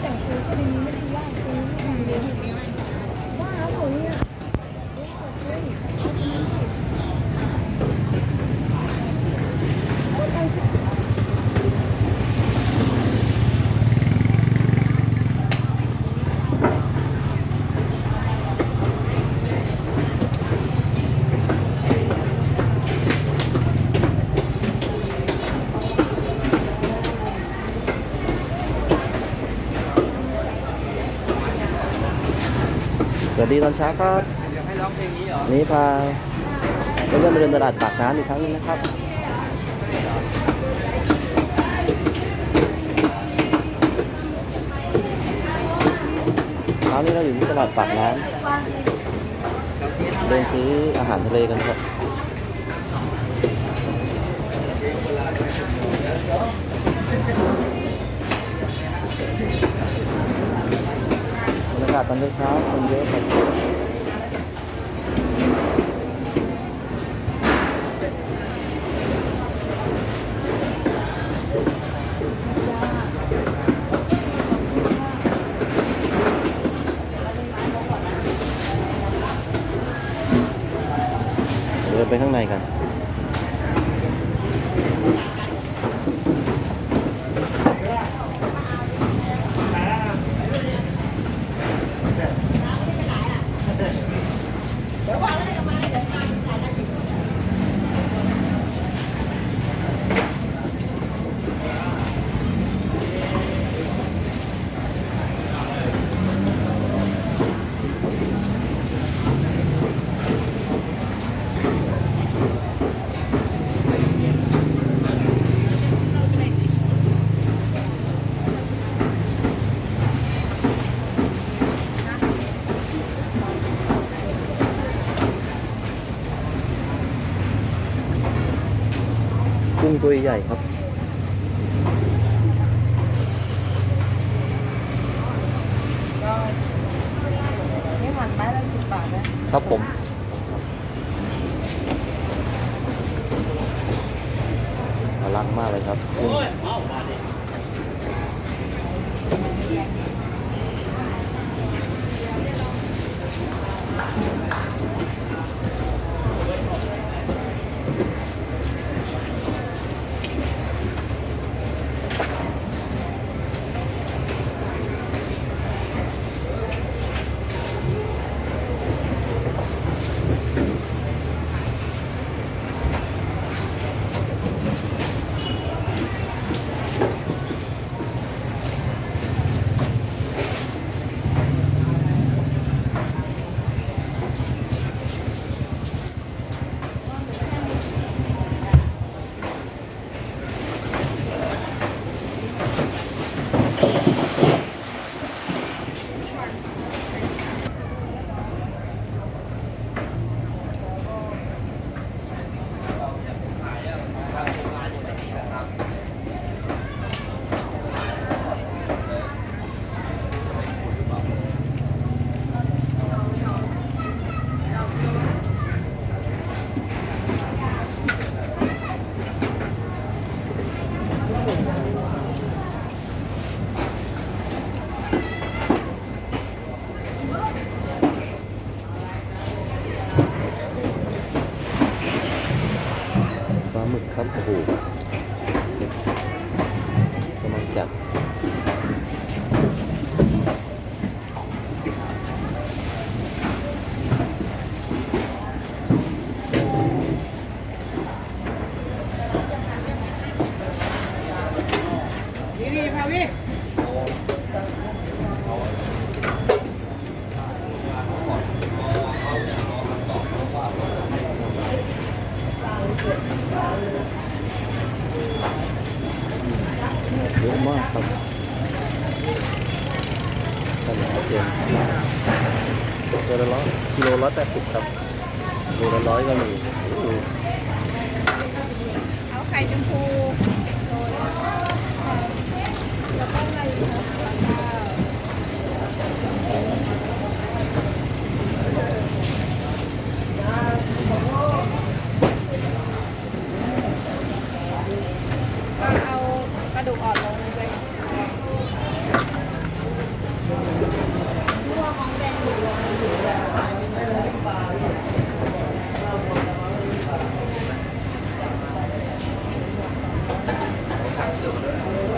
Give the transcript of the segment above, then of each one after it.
แต่งตัวก็ดีไม่ได้ว่าซื้อไม่ดีเลยว่าแล้วเหรอเนี่ยเฮ้ยเอาไปเลย ส วัสดีตอนเช้าครับเดี๋ยวให้ร้องเพลงนี้เหรอนี่พาเพื่อนๆมาเดินตลาดปากน้ำอีกครั้งหนึงนะครับเช้านี้เราอยู่ที่ตลาดปากน้ำเดินซื้ออาหารทะเลกันครับ บรรยา กาศตอนเช้าคนเยอะครับ ตัวใหญ่ครับ นี่หันไม้ละสิบบาทนะครับผมรักมากเลยครับ 180ครับ うん。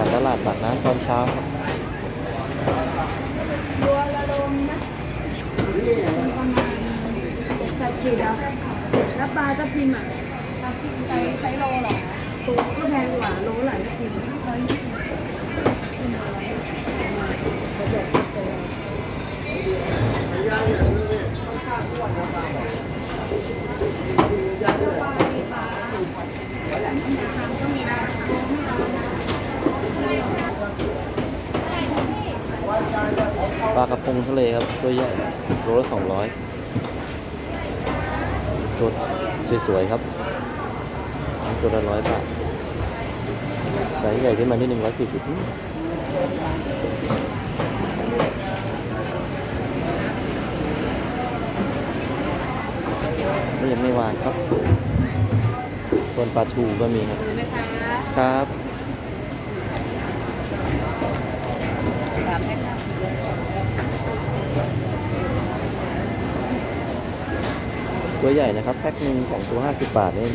กาศตลาดปากน้ำตอนเช้าครับตัวละลมนะประมาณใส่กี่แล้วแล้วปลาก็พิมอะปลาพิมไซส์ไซส์โลหรอตัวก็แพงกว่าโลหลายก็พิมร้อยยี่สิบปลา ปลากระพงทะเลครับ ตัวใหญ่โลละสองร้อยตัวสวยๆครับ ตัวละร้อยบาทไซส์ใหญ่ขึ้นมาที่หนึ่งร้อยสี่สิบนี่ยังไม่วางครับส่วนปลาทูก็มีครับไหมคะครับ สามแม่ค่ะ ตัวใหญ่นะครับแพ็คหนึ่งของตัว 50 บาทนี่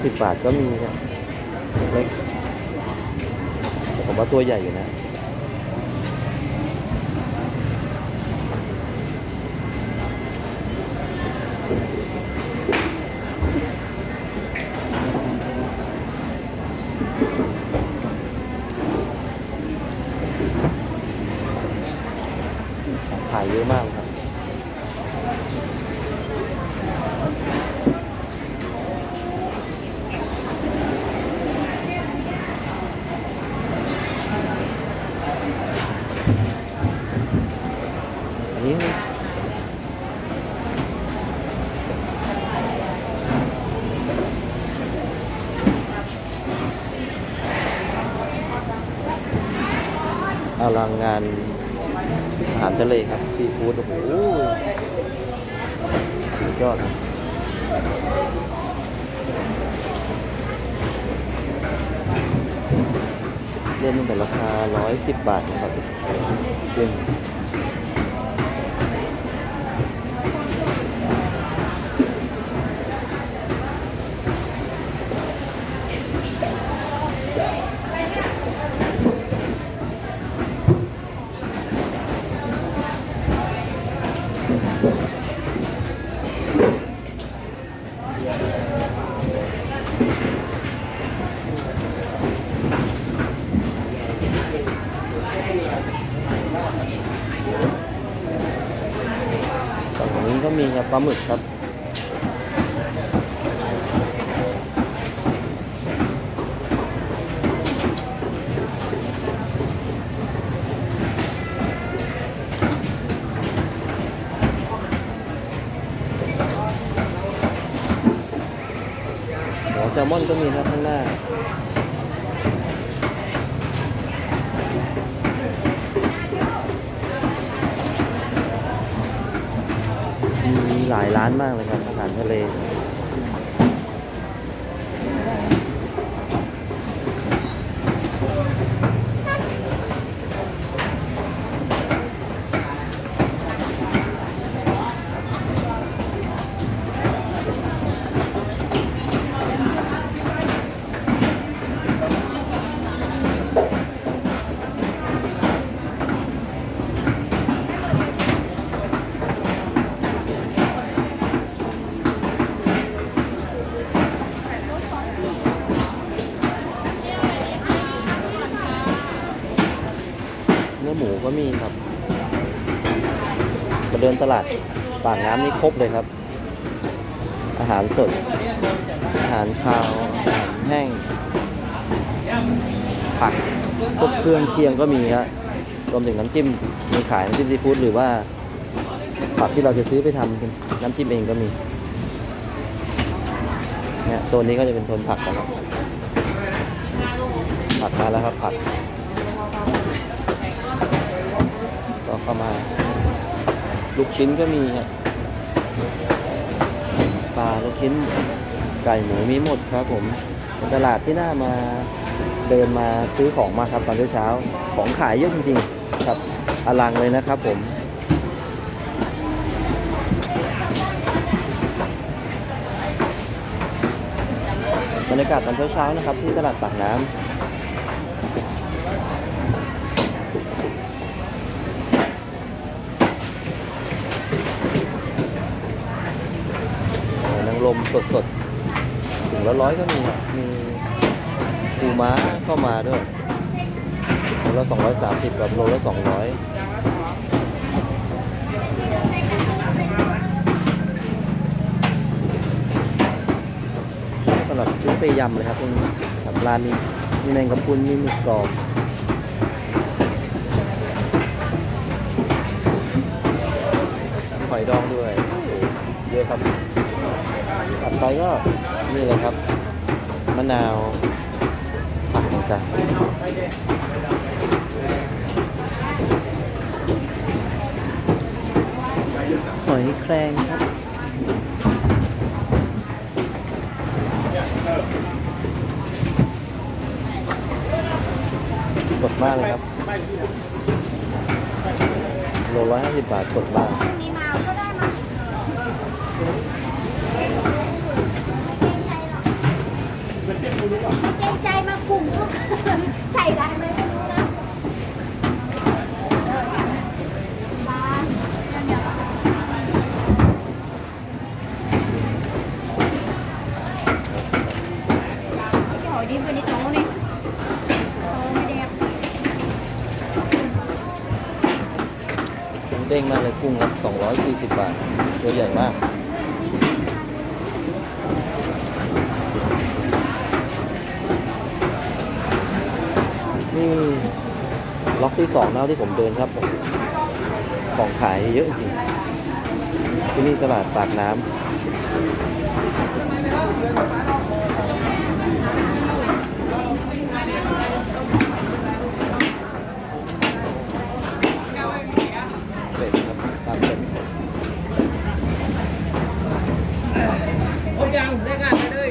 20 บาทก็มีครับเล็กแต่ผมว่าตัวใหญ่อยู่นะ ขายเยอะมากเลยครับ อั นี้อลังงานอาหารทะเลครับ ซีฟู้ดโอ้โหสุดยอดครับเริ่มตั้งแต่ราคา 110 บาทนะครับเรื่อ ฝั่งนี้ก็มีครับปลาหมึกครับหัวแซลมอนก็มีครับข้างหน้า มีห ลายร้านมากเลยครับอาหารทะเล เนื้อหมูก็มีครับ มาเดิน ตลาดปากน้ำนี่ครบเลยครับ อาหารสด อาหารคาวอาหารแห้ง ผักพวกเครื่องเคียงก็มีฮะรวมถึงน้ำจิ้มมีขายน้ำจิ้มซีฟู้ดหรือว่าผักที่เราจะซื้อไปทำนน้ำจิ้มเองก็มีเนี่ยโซนนี้ก็จะเป็นโซนผักนะครับผักมาแล้วครับผักก็เข้ามา ลูกชิ้นก็มีฮะปลาลูกชิ้นไก่หมูมีหมดครับผมเป็นตลาดที่น่ามาเดินมาซื้อของมาครับตอนเช้าของขายเยอะจริงๆครับอลังเลยนะครับผมบรรยากาศตอนเช้าๆนะครับ ที่ตลาดปากน้ำ หอยนางรมสดๆถึงละร้อยก็มีครับมีปูม้าเข้ามาด้วยโลละสองร้อยสามสิบกับโลละสองร้อยสำหรับซื้อไปยำเลยครับตรงนี้ครับร้านนี้มีแมงกะพรุนมีหมึกกรอบหอยดองด้วยเยอะครับ ถัดไปก็นี่เลยครับ มะนาวผักต่างๆหอยแครงครับสดมากเลยครับ โลร้ยห้าสิบบาทสดมาก นี่มาก็ได้มา เกรงใจมากลุ่มพวกใส่ไดไหมไม่รู้นะบ้านหอยดีบนนี้โตนี่โตไม่แดงเด้งมากเลยกุ้งครับ240 บาท ตัวใหญ่มาก นี่ ล็อกที่สองแล้วที่ผมเดินครับ ของขายเยอะจริง ที่นี่ตลาดปากน้ำเป็ดครับปลาเป็ด ครบยังได้งานไปเลย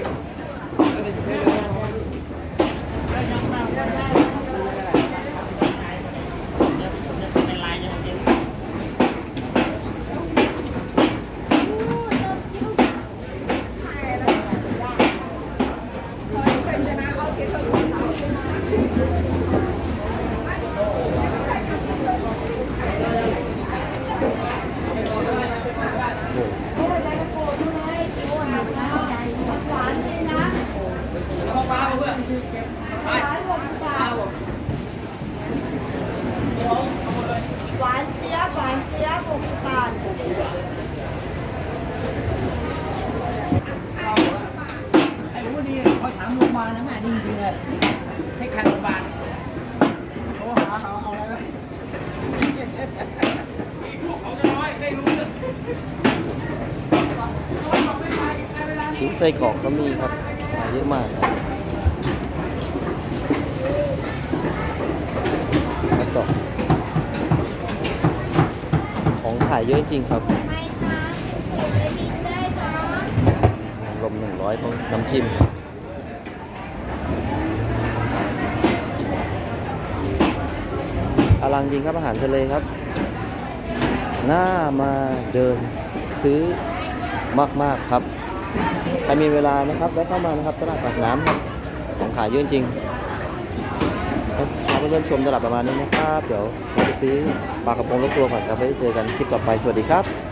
หวานเจี๊ยบหวานเจี๊ยบหกสิบบาท ไอ้รู้ดีเขาถามโรงพยาบาลนะแม่ดีจริงๆเลยให้ใครโรงพยาบาลโทรหาเขาเอาแล้วพวกเขาจะน้อยได้รู้เรื่อง ถุง ไส้กรอกก็มีครับขายเยอะมากครับแล้วก็ของขายเยอะจริงครับไม่ช้าเดี๋ยวจะบินได้จ้าลมหนึ่งร้อยต้องน้ำจิ้มอลังจริงครับอาหารทะเลครับน่ามาเดินซื้อมาก ๆ ครับ ใครมีเวลานะครับแวะเข้ามานะครับตลาดปากน้ำครับของขายเยอะจริงครับพาเพื่อนๆชมตลาดประมาณนี้นะครับ เดี๋ยวไปซื้อปลากระพงและตัวก่อนครับไปเจอกันคลิปต่อไป สวัสดีครับ